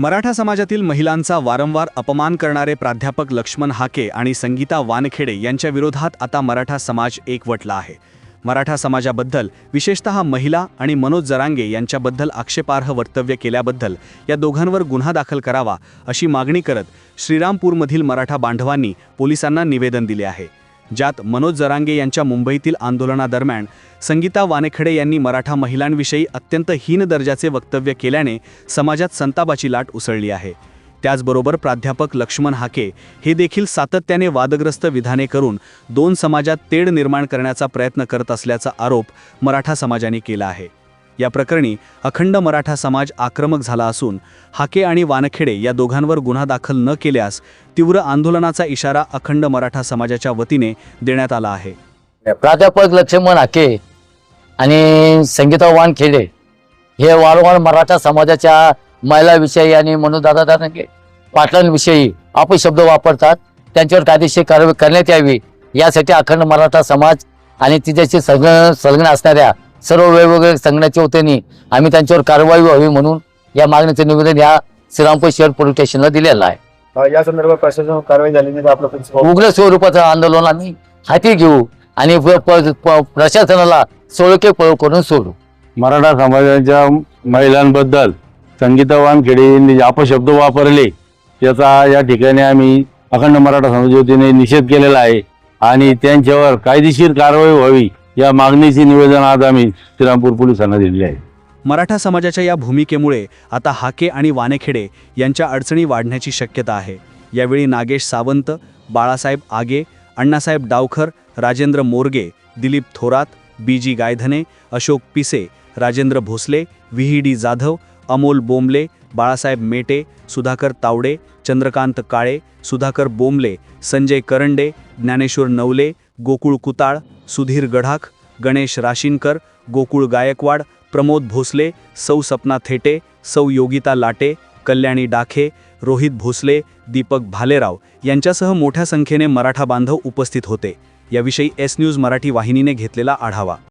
मराठा समाजातील महिलांचा वारंवार अपमान करणारे प्राध्यापक लक्ष्मण हाके आणि संगीता वानखेडे यांच्या विरोधात आता मराठा समाज एकवटला आहे. मराठा समाजाबद्दल विशेषतः महिला आणि मनोज जरांगे यांच्याबद्दल आक्षेपार्ह वक्तव्य केल्याबद्दल या दोघांवर गुन्हा दाखल करावा अशी मागणी करत श्रीरामपूरमधील मराठा बांधवांनी पोलिसांना निवेदन दिले आहे. ज्यात मनोज जरांगे यांच्या मुंबईतील आंदोलनादरम्यान संगीता वानेखडे यांनी मराठा महिलांविषयी अत्यंत हीन दर्जाचे वक्तव्य केल्याने समाजात संतापाची लाट उसळली आहे. त्याचबरोबर प्राध्यापक लक्ष्मण हाके हे देखील सातत्याने वादग्रस्त विधाने करून दोन समाजात तेढ निर्माण करण्याचा प्रयत्न करत असल्याचा आरोप मराठा समाजाने केला आहे. या प्रकरणी अखंड मराठा समाज आक्रमक झाला असून हाके आणि वानखेडे या दोघांवर गुन्हा दाखल न केल्यास तीव्र आंदोलनाचा इशारा अखंड मराठा समाजाच्या वतीने देण्यात आला आहे. प्राध्यापक लक्ष्मण हाके आणि संगीता वानखेडे हे वारंवार मराठा समाजाच्या महिलाविषयी आणि मनोदादा दानगे पाटलांविषयी अपशब्द वापरतात. त्यांच्यावर कायदेशीर कारवाई करण्यात यावी. यासाठी अखंड मराठा समाज आणि तिच्याशी संलग्न संलग्न असणाऱ्या सर्व वेगवेगळ्या संघटनेच्या वतीने आम्ही त्यांच्यावर कारवाई व्हावी म्हणून या मागणीचं निवेदन या श्रीरामपूर शहर पोलीस स्टेशनला दिलेलं आहे. या संदर्भात प्रशासन कारवाई झाली नाही आपलं उग्र स्वरूपाचं आंदोलन आम्ही हाती घेऊ आणि प- प- प- प्रशासनाला सोळके पळ करून सोडू. मराठा समाजाच्या महिलांबद्दल संगीता वानखेडे यांनी जे अपशब्द वापरले त्याचा या ठिकाणी आम्ही अखंड मराठा समाजाच्या वतीने निषेध केलेला आहे आणि त्यांच्यावर कायदेशीर कारवाई व्हावी या मागणीचे निवेदन आज आम्ही श्रीरामपूर पोलिसांना दिलेले आहे. मराठा समाजाच्या या भूमिकेमुळे आता हाके आणि वानेखेडे यांच्या अडचणी वाढण्याची शक्यता आहे. यावेळी नागेश सावंत बाळासाहेब आगे अण्णासाहेब डावखर राजेंद्र मोरगे दिलीप थोरात बी जी गायधने अशोक पिसे राजेंद्र भोसले विहिडी जाधव अमोल बोंबले बाळासाहेब मेटे सुधाकर तावडे चंद्रकांत काळे सुधाकर बोंबले संजय करंडे ज्ञानेश्वर नवले गोकुळ कुताळ सुधीर गढाख गणेश राशीनकर गोकुळ गायकवाड प्रमोद भोसले सौ सपना थेटे सौ योगिता लाटे कल्याणी डाखे रोहित भोसले दीपक भालेराव यांच्यासह मोठ्या संख्येने मराठा बांधव उपस्थित होते. याविषयी एस न्यूज मराठी वाहिनीने घेतलेला आढावा.